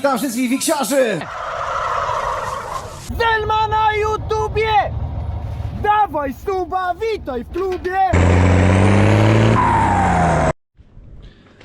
witam wszystkich wiksiarzy! Delma na YouTubie! Dawaj suba, witaj w klubie!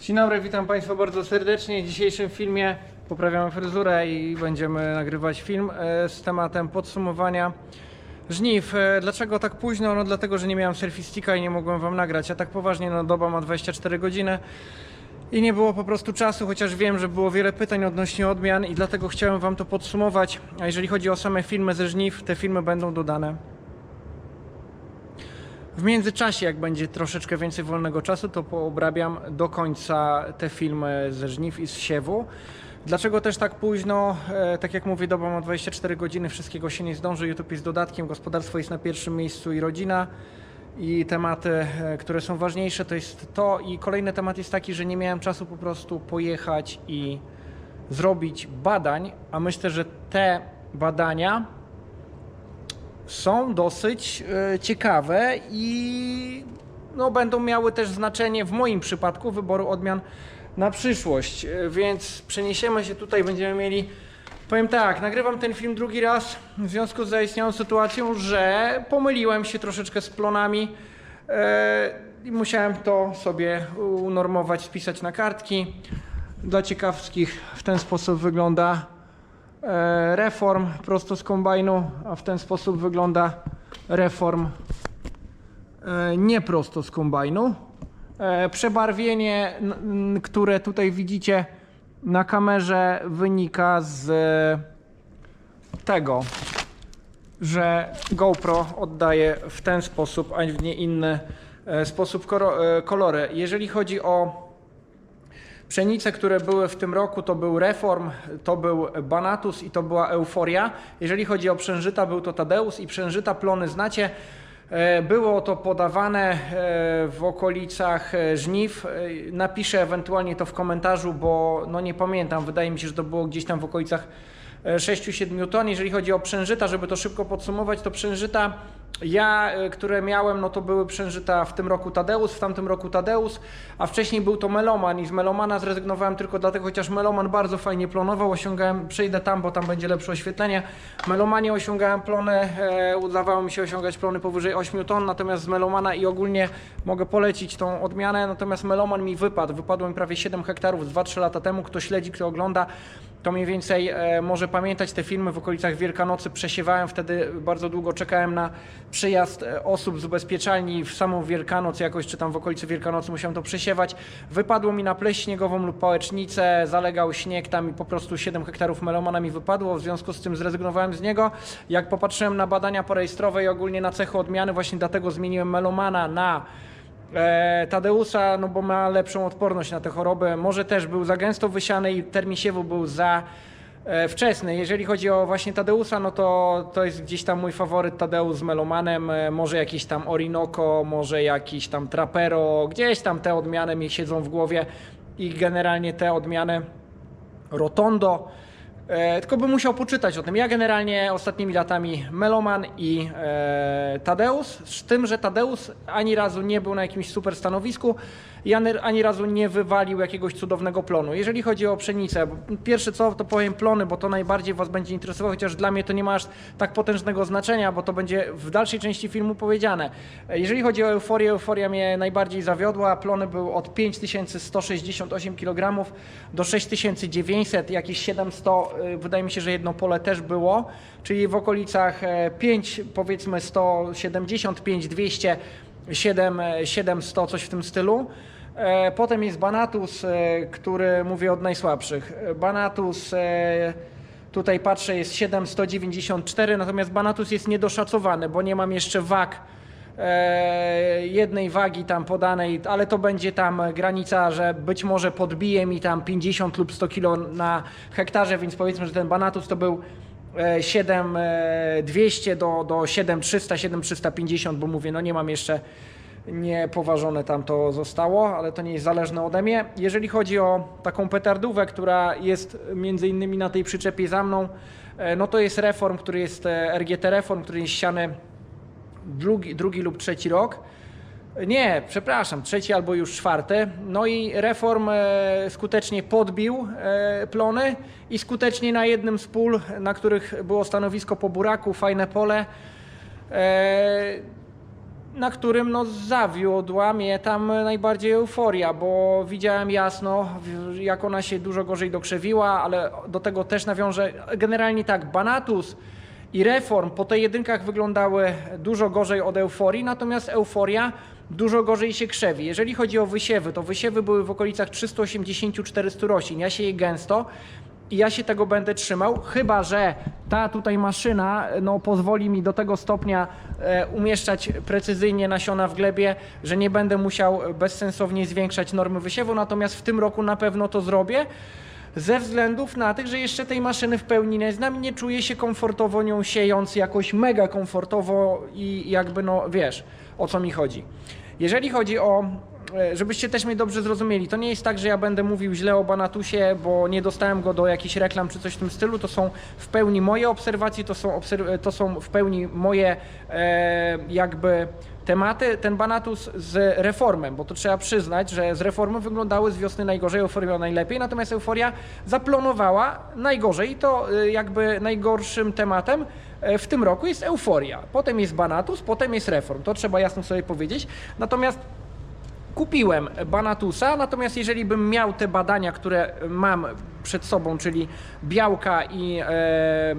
Dzień dobry, witam Państwa bardzo serdecznie. W dzisiejszym filmie poprawiamy fryzurę i będziemy nagrywać film e, z tematem podsumowania żniw. E, Dlaczego tak późno? No dlatego, że nie miałem selfie sticka i nie mogłem Wam nagrać. A tak poważnie, no doba ma 24 godziny i nie było po prostu czasu, chociaż wiem, że było wiele pytań odnośnie odmian i dlatego chciałem Wam to podsumować. A jeżeli chodzi o same filmy ze żniw, te filmy będą dodane w międzyczasie, jak będzie troszeczkę więcej wolnego czasu, to poobrabiam do końca te filmy ze żniw i z siewu. Dlaczego też tak późno? E, tak jak mówię, doba ma 24 godziny, wszystkiego się nie zdąży. YouTube jest dodatkiem, gospodarstwo jest na pierwszym miejscu i rodzina. I tematy, e, które są ważniejsze, to jest to. I kolejny temat jest taki, że nie miałem czasu po prostu pojechać i zrobić badań, a myślę, że te badania są dosyć e, ciekawe i no, będą miały też znaczenie w moim przypadku wyboru odmian na przyszłość. E, Więc przeniesiemy się tutaj, będziemy mieli. Powiem tak, nagrywam ten film drugi raz w związku z zaistniałą sytuacją, że pomyliłem się troszeczkę z plonami e, i musiałem to sobie unormować, spisać na kartki. Dla ciekawskich w ten sposób wygląda e, reform prosto z kombajnu, a w ten sposób wygląda reform e, nie prosto z kombajnu. Przebarwienie, które tutaj widzicie na kamerze, wynika z tego, że GoPro oddaje w ten sposób, a nie inny e, sposób e, kolory. Jeżeli chodzi o Pszenice, które były w tym roku, to był Reform, to był Banatus i to była Euforia. Jeżeli chodzi o przężyta, był to Tadeus i przężyta plony znacie. E, Było to podawane e, w okolicach e, żniw. Napiszę ewentualnie to w komentarzu, bo no nie pamiętam. Wydaje mi się, że to było gdzieś tam w okolicach 6-7 ton. Jeżeli chodzi o przężyta, żeby to szybko podsumować, to przężyta ja, e, które miałem, no to były przężyta w tym roku Tadeus, w tamtym roku Tadeus, a wcześniej był to Meloman i z Melomana zrezygnowałem tylko dlatego, chociaż Meloman bardzo fajnie plonował, osiągałem, przejdę tam, bo tam będzie lepsze oświetlenie. Melomanie osiągałem plony, e, udawało mi się osiągać plony powyżej 8 ton, natomiast z Melomana i ogólnie mogę polecić tą odmianę, natomiast Meloman mi wypadł, wypadło mi prawie 7 hektarów 2-3 lata temu, kto śledzi, kto ogląda, to mniej więcej e, może pamiętać te filmy w okolicach Wielkanocy. Przesiewałem wtedy, bardzo długo czekałem na przyjazd e, osób z ubezpieczalni w samą Wielkanoc jakoś, czy tam w okolicy Wielkanocy musiałem to przesiewać. Wypadło mi na pleść śniegową lub pałecznicę, zalegał śnieg tam i po prostu 7 hektarów melomana mi wypadło, w związku z tym zrezygnowałem z niego. Jak popatrzyłem na badania porejestrowe i ogólnie na cechy odmiany, właśnie dlatego zmieniłem melomana na E, Tadeusa, no bo ma lepszą odporność na tę chorobę. Może też był za gęsto wysiany i termin siewu był za e, wczesny. Jeżeli chodzi o właśnie Tadeusa, no to to jest gdzieś tam mój faworyt Tadeusz z Melomanem. E, może jakiś tam Orinoco, może jakiś tam Trapero. Gdzieś tam te odmiany mi siedzą w głowie i generalnie te odmiany Rotondo. E, tylko bym musiał poczytać o tym. Ja generalnie ostatnimi latami Meloman i e, Tadeusz, z tym, że Tadeusz ani razu nie był na jakimś super stanowisku i ani, razu nie wywalił jakiegoś cudownego plonu. Jeżeli chodzi o pszenicę, pierwsze co, to powiem plony, bo to najbardziej Was będzie interesowało, chociaż dla mnie to nie ma aż tak potężnego znaczenia, bo to będzie w dalszej części filmu powiedziane. E, Jeżeli chodzi o euforię, euforia mnie najbardziej zawiodła. Plony były od 5168 kg do 6900, jakieś 700, y, wydaje mi się, że jedno pole też było, czyli w okolicach e, 5, powiedzmy 175, 200, 7, e, 700, coś w tym stylu. E, Potem jest Banatus, e, który mówię od najsłabszych. Banatus e, Tutaj patrzę, jest 794, natomiast Banatus jest niedoszacowany, bo nie mam jeszcze wag jednej wagi tam podanej, ale to będzie tam granica, że być może podbije mi tam 50 lub 100 kg na hektarze, więc powiedzmy, że ten Banatus to był e, 7200 do, do 7300, 7350, bo mówię, no nie mam jeszcze niepoważone tam to zostało, ale to nie jest zależne ode mnie. Jeżeli chodzi o taką petardówę, która jest między innymi na tej przyczepie za mną, e, no to jest Reform, który jest e, RGT Reform, który jest siany drugi, drugi lub trzeci rok. Nie, przepraszam, trzeci albo już czwarty. No i reform e, skutecznie podbił plony i skutecznie na jednym z pól, na których było stanowisko po buraku, fajne pole, na którym no, zawiodła mnie tam najbardziej euforia, bo widziałem jasno, jak ona się dużo gorzej dokrzewiła, ale do tego też nawiążę. Generalnie tak, Banatus i Reform po tych jedynkach wyglądały dużo gorzej od euforii, natomiast euforia dużo gorzej się krzewi. Jeżeli chodzi o wysiewy, to wysiewy były w okolicach 380-400 roślin. Ja się je gęsto i ja się tego będę trzymał, chyba że ta tutaj maszyna no, pozwoli mi do tego stopnia e, umieszczać precyzyjnie nasiona w glebie, że nie będę musiał bezsensownie zwiększać normy wysiewu, natomiast w tym roku na pewno to zrobię. Ze względów na tych, że jeszcze tej maszyny w pełni nie znam i nie czuję się komfortowo nią siejąc jakoś mega komfortowo i jakby no wiesz o co mi chodzi. Jeżeli chodzi o, e, żebyście też mnie dobrze zrozumieli, to nie jest tak, że ja będę mówił źle o Banatusie, bo nie dostałem go do jakichś reklam czy coś w tym stylu. To są w pełni moje obserwacje, to są, obserw- to są w pełni moje e, jakby tematy. Ten Banatus z reformem, bo to trzeba przyznać, że z reformy wyglądały z wiosny najgorzej, euforia najlepiej, natomiast euforia zaplonowała najgorzej. I to e, jakby najgorszym tematem e, w tym roku jest euforia. Potem jest Banatus, potem jest reform. To trzeba jasno sobie powiedzieć. Natomiast kupiłem Banatusa, natomiast jeżeli bym miał te badania, które mam przed sobą, czyli białka i e, e,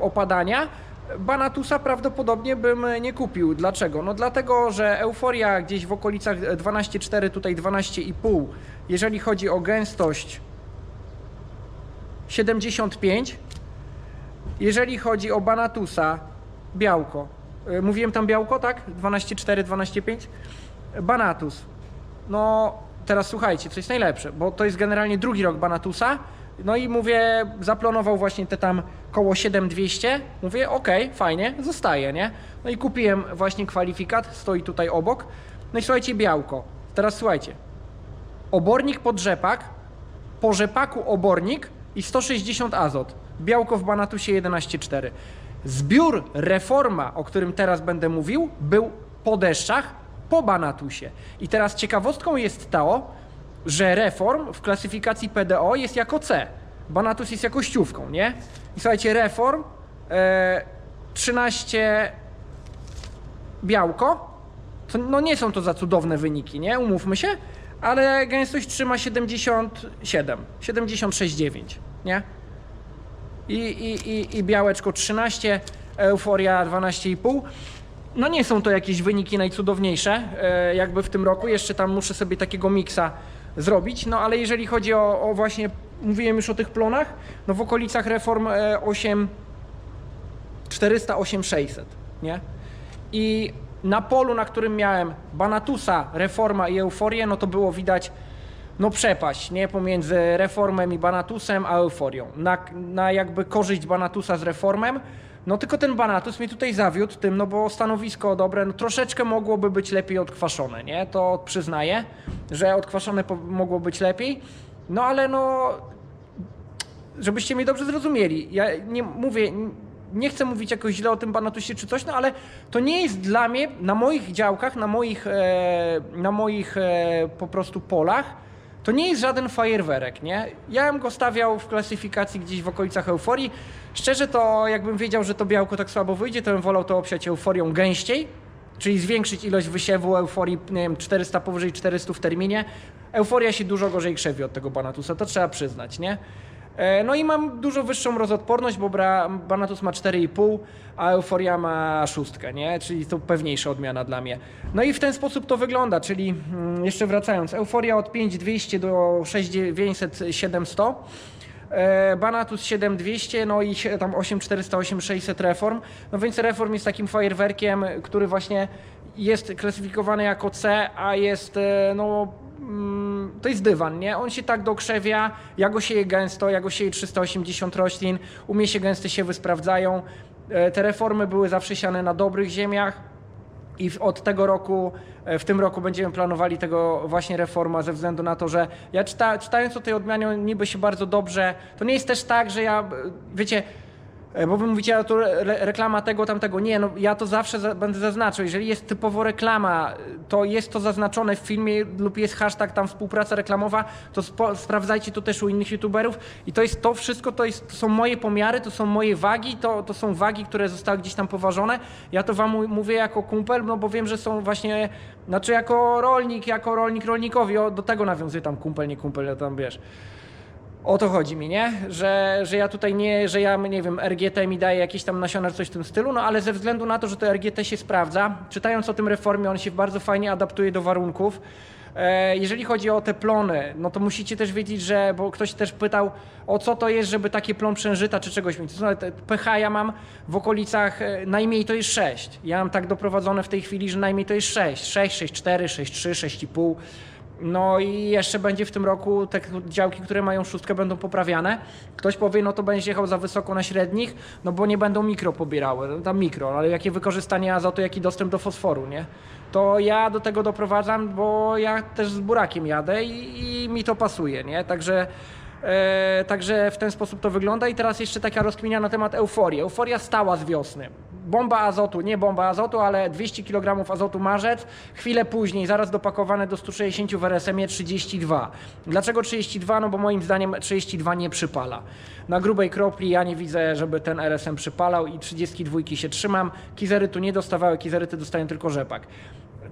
opadania, Banatusa prawdopodobnie bym nie kupił. Dlaczego? No dlatego, że euforia gdzieś w okolicach 12,4, tutaj 12,5, jeżeli chodzi o gęstość 75, jeżeli chodzi o Banatusa, białko. Y, Mówiłem tam białko, tak? 12,4, 12,5. Banatus. No, teraz słuchajcie, co jest najlepsze, bo to jest generalnie drugi rok Banatusa. No i mówię, zaplanował właśnie te tam koło 7200. Mówię, okej, fajnie, zostaje, nie? No i kupiłem właśnie kwalifikat, stoi tutaj obok. No i słuchajcie, białko. Teraz słuchajcie. Obornik pod rzepak, po rzepaku obornik i 160 azot. Białko w Banatusie 11,4. Zbiór reforma, o którym teraz będę mówił, był po deszczach po Banatusie. I teraz ciekawostką jest to, że reform w klasyfikacji PDO jest jako C. Banatus jest jakościówką, nie? I słuchajcie, reform e, 13 białko, to, no nie są to za cudowne wyniki, nie? Umówmy się, ale gęstość trzyma 77, 76,9, nie? I, i, i, I białeczko 13, euforia 12,5. No nie są to jakieś wyniki najcudowniejsze, e, jakby w tym roku. Jeszcze tam muszę sobie takiego miksa zrobić, no ale jeżeli chodzi o, o właśnie, mówiłem już o tych plonach, no w okolicach reform e, 8 400, 8600, nie? I na polu, na którym miałem Banatusa, Reforma i Euforię, no to było widać no przepaść, nie? Pomiędzy Reformem i Banatusem, a Euforią. Na, na jakby korzyść Banatusa z Reformem, no tylko ten Banatus mnie tutaj zawiódł tym, no bo stanowisko dobre, no troszeczkę mogłoby być lepiej odkwaszone, nie? To przyznaję, że odkwaszone mogło być lepiej, no ale no żebyście mnie dobrze zrozumieli. Ja nie mówię, nie chcę mówić jakoś źle o tym Banatusie czy coś, no ale to nie jest dla mnie na moich działkach, na moich, e, na moich e, po prostu polach. To nie jest żaden fajerwerek, nie? Ja bym go stawiał w klasyfikacji gdzieś w okolicach euforii. Szczerze to, jakbym wiedział, że to białko tak słabo wyjdzie, to bym wolał to obsiać euforią gęściej, czyli zwiększyć ilość wysiewu euforii, nie wiem, 400 powyżej 400 w terminie. Euforia się dużo gorzej krzewi od tego Banatusa, to trzeba przyznać, nie? E, No i mam dużo wyższą rozodporność, bo Banatus ma 4,5, a Euforia ma szóstkę, nie? Czyli to pewniejsza odmiana dla mnie. No i w ten sposób to wygląda, czyli mm, jeszcze wracając, Euforia od 5200 do 6900, 700. E, Banatus 7200, no i tam 8400, 8600 Reform. No więc Reform jest takim fajerwerkiem, który właśnie jest klasyfikowany jako C, a jest e, no mm, to jest dywan, nie? On się tak dokrzewia, ja go sieję gęsto, ja go sieję 380 roślin, u mnie się gęste siewy sprawdzają. E, Te reformy były zawsze siane na dobrych ziemiach i od tego roku, e, w tym roku będziemy planowali tego właśnie reforma ze względu na to, że ja czyta, czytając o tej odmianie niby się bardzo dobrze, to nie jest też tak, że ja, e, wiecie, Bo wy mówicie, a to re reklama tego, tamtego. Nie, no ja to zawsze za będę zaznaczał. Jeżeli jest typowo reklama, to jest to zaznaczone w filmie lub jest hashtag tam współpraca reklamowa, to sprawdzajcie to też u innych youtuberów. I to jest to wszystko, to, jest, to są moje pomiary, to są moje wagi, to, to są wagi, które zostały gdzieś tam poważone. Ja to wam mówię jako kumpel, no bo wiem, że są właśnie, znaczy jako rolnik, jako rolnik rolnikowi, o, do tego nawiązuję tam kumpel, nie kumpel, ja tam wiesz. O to chodzi mi, nie? Że, że ja tutaj nie, że ja, nie wiem, RGT mi daje jakieś tam nasiona czy coś w tym stylu, no ale ze względu na to, że to RGT się sprawdza, czytając o tym reformie, on się bardzo fajnie adaptuje do warunków. E, jeżeli chodzi o te plony, no to musicie też wiedzieć, że, bo ktoś też pytał, o co to jest, żeby takie plon przężyta czy czegoś mieć. To pH ja mam w okolicach, e, najmniej to jest 6. Ja mam tak doprowadzone w tej chwili, że najmniej to jest 6. 6, 6,4, 6,3, 6,5. No i jeszcze będzie w tym roku te działki, które mają szóstkę, będą poprawiane. Ktoś powie, no to będzie jechał za wysoko na średnich, no bo nie będą mikro pobierały. Tam mikro, ale jakie wykorzystanie azotu, jaki dostęp do fosforu, nie? To ja do tego doprowadzam, bo ja też z burakiem jadę i, i mi to pasuje, nie? Także. E, także w ten sposób to wygląda. I teraz jeszcze taka rozkminia na temat euforii. Euforia stała z wiosny. Bomba azotu, nie bomba azotu, ale 200 kg azotu marzec. Chwilę później, zaraz dopakowane do 160 w RSM-ie 32. Dlaczego 32? No bo moim zdaniem 32 nie przypala. Na grubej kropli ja nie widzę, żeby ten RSM przypalał i 32 się trzymam. Kizerytu nie dostawały, kizeryty dostają tylko rzepak.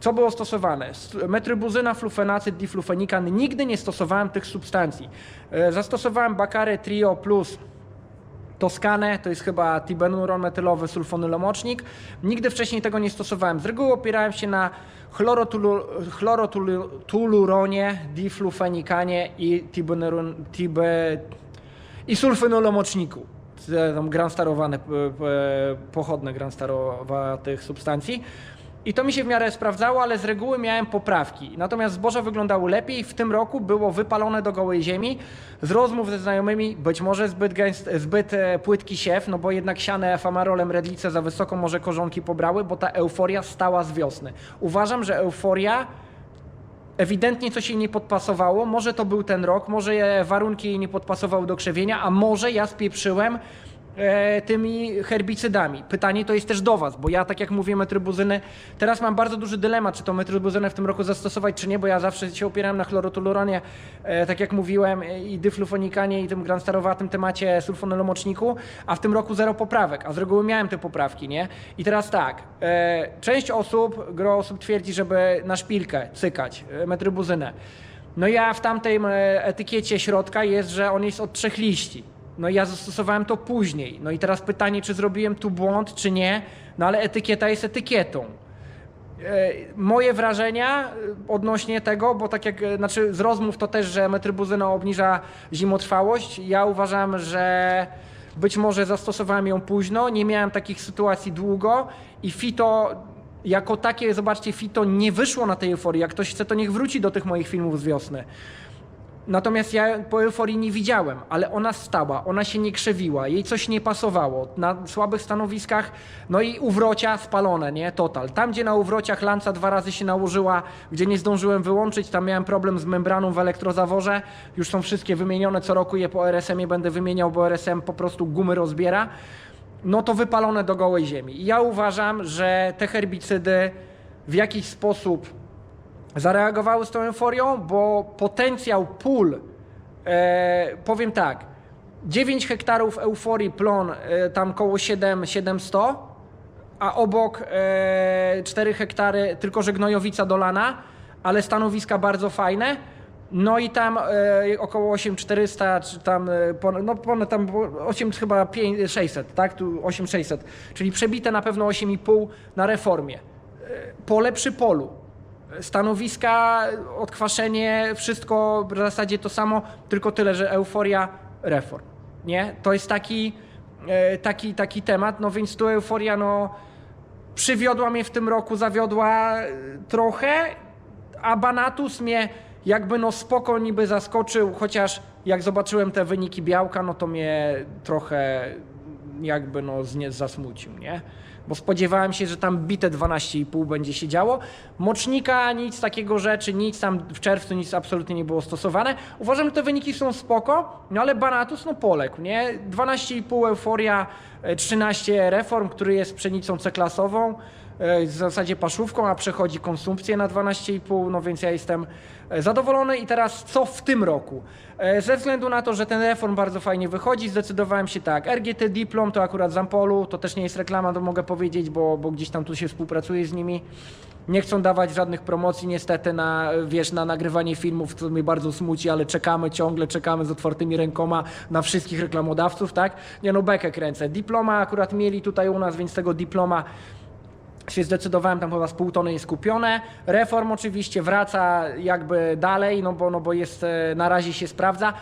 Co było stosowane? Metrybuzyna, flufenacyd, diflufenikan. Nigdy nie stosowałem tych substancji. E, Zastosowałem Bacarę Trio Plus Toskanę, to jest chyba tibenuron metylowy sulfonylomocznik. Nigdy wcześniej tego nie stosowałem. Z reguły opierałem się na chlorotulu, chlorotuluronie, diflufenikanie i tibenuron, tibe, i sulfonylomoczniku. Tam granstarowane, p- p- pochodne gransterowatych substancji. I to mi się w miarę sprawdzało, ale z reguły miałem poprawki. Natomiast zboże wyglądało lepiej. W tym roku było wypalone do gołej ziemi. Z rozmów ze znajomymi, być może zbyt, gęst, zbyt e, płytki siew, no bo jednak siane famarolem redlice za wysoko może korzonki pobrały, bo ta euforia stała z wiosny. Uważam, że euforia ewidentnie coś jej nie podpasowało. Może to był ten rok, może warunki jej nie podpasowały do krzewienia, a może ja spieprzyłem e, tymi herbicydami. Pytanie to jest też do Was, bo ja, tak jak mówię, metrybuzyny, teraz mam bardzo duży dylemat, czy to metrybuzynę w tym roku zastosować, czy nie, bo ja zawsze się opierałem na chlorotuluronie, e, tak jak mówiłem, e, i dyflufonikanie, i tym granstarowatym temacie sulfonylomoczniku, a w tym roku zero poprawek, a z reguły miałem te poprawki, nie? I teraz tak, część osób, gro osób twierdzi, żeby na szpilkę cykać e, metrybuzynę. No ja w tamtej etykiecie środka jest, że on jest od trzech liści. No i ja zastosowałem to później. No i teraz pytanie, czy zrobiłem tu błąd, czy nie. No ale etykieta jest etykietą. E, Moje wrażenia e, odnośnie tego, bo tak jak, e, znaczy z rozmów to też, że metrybuzyna obniża zimotrwałość. Ja uważam, że być może zastosowałem ją późno, nie miałem takich sytuacji długo i fito jako takie, zobaczcie, fito nie wyszło na tej euforii. Jak ktoś chce, to niech wróci do tych moich filmów z wiosny. Natomiast ja po euforii nie widziałem, ale ona stała, ona się nie krzewiła, jej coś nie pasowało. Na słabych stanowiskach, no i uwrocia spalone, nie? Total. Tam, gdzie na uwrociach lanca dwa razy się nałożyła, gdzie nie zdążyłem wyłączyć, tam miałem problem z membraną w elektrozaworze. Już są wszystkie wymienione, co roku je po RSM-ie będę wymieniał, bo RSM po prostu gumy rozbiera. No to wypalone do gołej ziemi. I ja uważam, że te herbicydy w jakiś sposób zareagowały z tą euforią, bo potencjał pól, e, powiem tak, 9 hektarów euforii plon, e, tam koło 7, 700, a obok e, 4 hektary, tylko że gnojowica dolana, ale stanowiska bardzo fajne. No i tam e, około 8400, czy tam, e, pon, no ponad tam było 8 chyba 5, 600, tak? Tu 8600, czyli przebite na pewno 8,5 na reformie. E, pole przy polu stanowiska, odkwaszenie, wszystko w zasadzie to samo, tylko tyle, że euforia, reform. Nie? To jest taki, e, taki, taki temat, no więc tu euforia, no przywiodła mnie w tym roku, zawiodła e, trochę, a Banatus mnie jakby no spoko niby zaskoczył, chociaż jak zobaczyłem te wyniki białka, no to mnie trochę jakby no zasmucił, nie? Bo spodziewałem się, że tam bite 12,5 będzie się działo. Mocznika, nic takiego rzeczy, nic tam w czerwcu nic absolutnie nie było stosowane. Uważam, że te wyniki są spoko, no ale Banatus no poległ, nie? 12,5 euforia, e, 13 reform, który jest pszenicą C-klasową e, w zasadzie paszówką, a przechodzi konsumpcję na 12,5, no więc ja jestem e, zadowolony. I teraz co w tym roku? E, Ze względu na to, że ten reform bardzo fajnie wychodzi, zdecydowałem się tak. RGT Diplom to akurat z Ampolu, to też nie jest reklama, to mogę powiedzieć, bo, bo gdzieś tam tu się współpracuje z nimi. Nie chcą dawać żadnych promocji niestety na, wiesz, na nagrywanie filmów, co mnie bardzo smuci, ale czekamy ciągle, czekamy z otwartymi rękoma na wszystkich reklamodawców, tak? Nie no, bekę kręcę. Diploma akurat mieli tutaj u nas, więc tego diploma się zdecydowałem, tam chyba z pół tony jest kupione. Reform oczywiście wraca jakby dalej, no bo, no bo jest, e, na razie się sprawdza.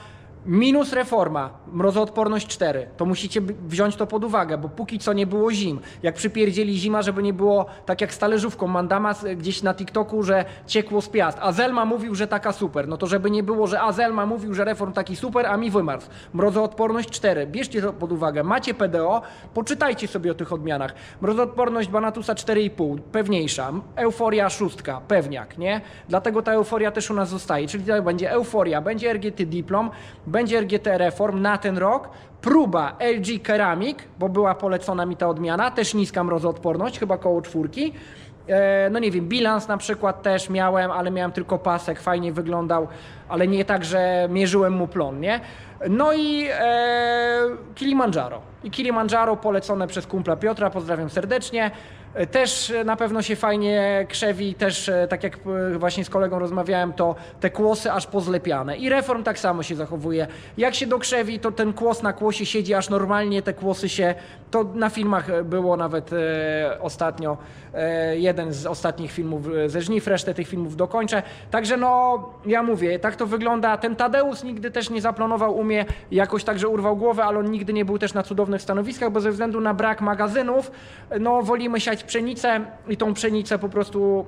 Minus reforma, mrozoodporność 4. To musicie wziąć to pod uwagę, bo póki co nie było zim. Jak przypierdzieli zima, żeby nie było tak jak z talerzówką Mandama z- gdzieś na TikToku, że ciekło z piast. A Zelma mówił, że taka super. No to żeby nie było, że Azelma mówił, że reform taki super, a mi wymarzł. Mrozoodporność 4. Bierzcie to pod uwagę. Macie PDO, poczytajcie sobie o tych odmianach. Mrozoodporność Banatusa 4,5, pewniejsza. Euforia 6, pewniak, nie? Dlatego ta euforia też u nas zostaje. Czyli tutaj będzie euforia, będzie RGT Diplom, będzie RGT Reform na ten rok. Próba LG Ceramic, bo była polecona mi ta odmiana, też niska mrozoodporność, chyba koło czwórki. E, No nie wiem, bilans na przykład też miałem, ale miałem tylko pasek, fajnie wyglądał, ale nie tak, że mierzyłem mu plon, nie? No i e, Kilimandżaro. I Kilimandżaro polecone przez kumpla Piotra, pozdrawiam serdecznie. E, Też e, na pewno się fajnie krzewi, też e, tak jak właśnie z kolegą rozmawiałem, to te kłosy aż pozlepiane. I reform tak samo się zachowuje. Jak się dokrzewi, to ten kłos na kłosie siedzi aż normalnie, te kłosy się, to na filmach było nawet ostatnio, jeden z ostatnich filmów ze żniw, resztę tych filmów dokończę. Także no, ja mówię, tak to wygląda. Ten Tadeusz nigdy też nie zaplanował u mnie, jakoś tak, że urwał głowę, ale on nigdy nie był też na cudownych stanowiskach, bo ze względu na brak magazynów, no wolimy siać pszenicę i tą pszenicę po prostu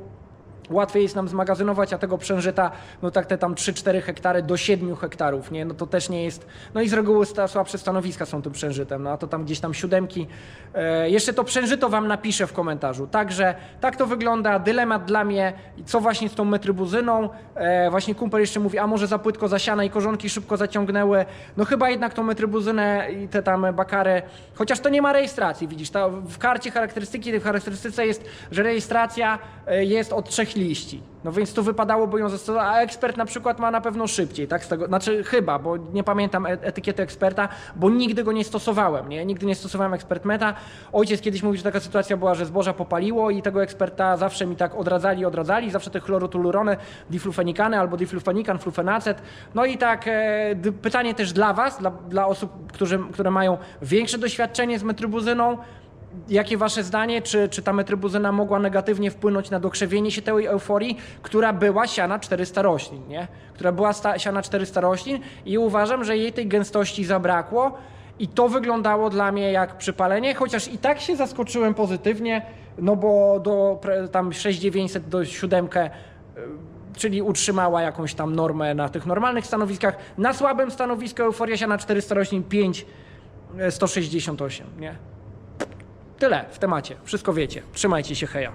Łatwiej jest nam zmagazynować, a tego przężyta, no tak te tam 3-4 hektary do 7 hektarów, nie? No to też nie jest, no i z reguły słabsze stanowiska są tym przężytem, no a to tam gdzieś tam siódemki. E, jeszcze to przężyto wam napiszę w komentarzu. Także tak to wygląda, dylemat dla mnie, co właśnie z tą metrybuzyną. E, właśnie kumpel jeszcze mówi, a może za płytko zasiane i korzonki szybko zaciągnęły. No chyba jednak tą metrybuzynę i te tam bakary, chociaż to nie ma rejestracji, widzisz, w karcie charakterystyki, w charakterystyce jest, że rejestracja e, jest od trzech liści. No więc tu wypadałoby ją zastosować, a ekspert na przykład ma na pewno szybciej, tak? Z tego, znaczy chyba, bo nie pamiętam e- etykiety eksperta, bo nigdy go nie stosowałem, nie? Nigdy nie stosowałem ekspertmeta. Ojciec kiedyś mówił, że taka sytuacja była, że zboża popaliło i tego eksperta zawsze mi tak odradzali, odradzali, zawsze te chlorotulurony, diflufenikany albo diflufenikan, flufenacet. No i tak e, pytanie też dla was, dla, dla osób, którzy, które mają większe doświadczenie z metrybuzyną, Jakie wasze zdanie, czy, czy ta metrybuzyna mogła negatywnie wpłynąć na dokrzewienie się tej euforii, która była siana 400 roślin, nie? Która była sta, siana 400 roślin i uważam, że jej tej gęstości zabrakło i to wyglądało dla mnie jak przypalenie, chociaż i tak się zaskoczyłem pozytywnie, no bo do tam 6900 do 7 czyli utrzymała jakąś tam normę na tych normalnych stanowiskach. Na słabym stanowisku euforia siana 400 roślin 5 e, 168, nie? Tyle w temacie. Wszystko wiecie. Trzymajcie się, heja.